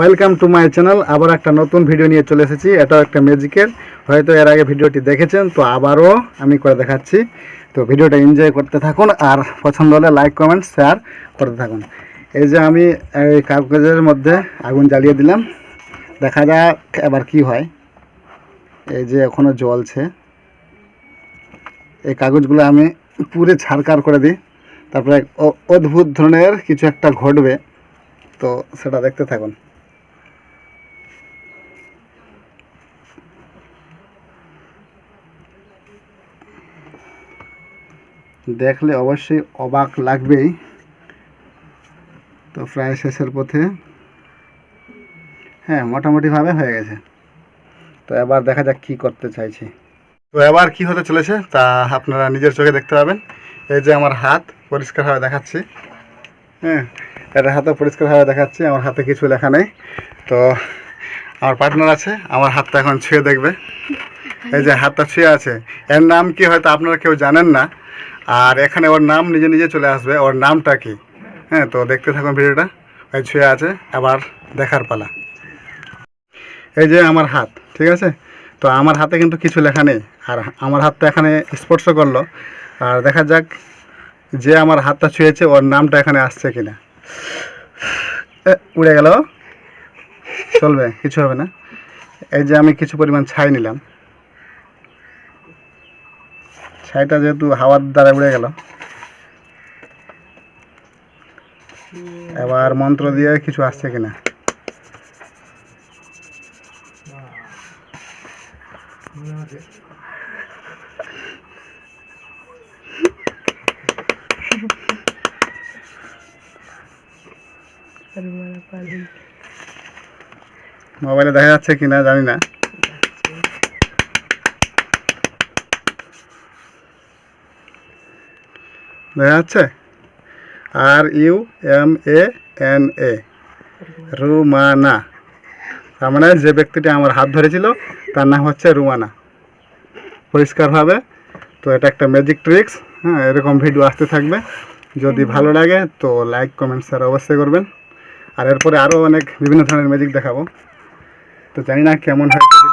Welcome to my channel আবার একটা নতুন ভিডিও নিয়ে চলে এসেছি। এটাও একটা ম্যাজিকের হয়তো এর আগে ভিডিওটি দেখেছেন, তো আবারও আমি করে দেখাচ্ছি। তো ভিডিওটা এনজয় করতে থাকুন আর পছন্দ হলে লাইক কমেন্ট শেয়ার করতে থাকুন। এই যে আমি, এই কাগজের মধ্যে আগুন জ্বালিয়ে দিলাম। দেখা যাক এবার কি হয়। এই যে এখনও জ্বলছে। এই কাগজগুলো আমি পুরে ছাড়কার করে দিই। তারপরে অদ্ভুত ধরনের কিছু একটা ঘটবে। তো সেটা দেখতে থাকুন। দেখলে অবশ্যই অবাক লাগবেই। তো প্রায় শেষের পথে। হ্যাঁ মোটামুটিভাবে হয়ে গেছে। তো এবার দেখা যাক কি করতে চাইছি। তো এবার কি হতে চলেছে তা আপনারা নিজের চোখে দেখতে পাবেন। এই যে আমার হাত, পরিষ্কারভাবে দেখাচ্ছি। হ্যাঁ এটা হাতে পরিষ্কারভাবে দেখাচ্ছি, আমার হাতে কিছু লেখা নেই। তো আমার পার্টনার আছে, আমার হাতটা এখন ছুঁয়ে দেখবে। এই যে হাতটা ছুঁয়ে আছে। এর নাম কি হয়তো আপনারা কেউ জানেন না। আর এখানে ওর নাম নিজে নিজে চলে আসবে। ওর নামটা কি? হ্যাঁ তো দেখতে থাকুন ভিডিওটা। ওই ছুঁয়ে আছে, আবার দেখার পালা। এই যে আমার হাত, ঠিক আছে? তো আমার হাতে কিন্তু কিছু লেখা নেই। আর আমার হাতটা এখানে স্পর্শ করল। আর দেখা যাক যে আমার হাতটা ছুঁয়েছে, ওর নামটা এখানে আসছে কিনা। উড়ে গেল। চলবে, কিছু হবে না। এই যে আমি কিছু পরিমাণ ছাই নিলাম। ছাইটা যেহেতু হাওয়ার দ্বারা উড়ে গেল। এবার মন্ত্র দিয়ে কিছু আসছে কিনা? মোবাইলে দেখা যাচ্ছে কিনা জানি না। দেখা যাচ্ছে R U M A N A. Rumana. তার মানে যে ব্যক্তিটি আমার হাত ধরেছিল, তার নাম হচ্ছে রুমানা। পরিষ্কারভাবে? তো এটা একটা ম্যাজিক ট্রিক্স হ্যাঁ এরকম ভিডিও আসতে থাকবে। যদি ভালো লাগে, তো লাইক কমেন্ট শেয়ার অবশ্যই করবেন। আর এরপরে আরও অনেক বিভিন্ন ধরনের ম্যাজিক দেখাবো। তো জানি না কেমন হয়েছে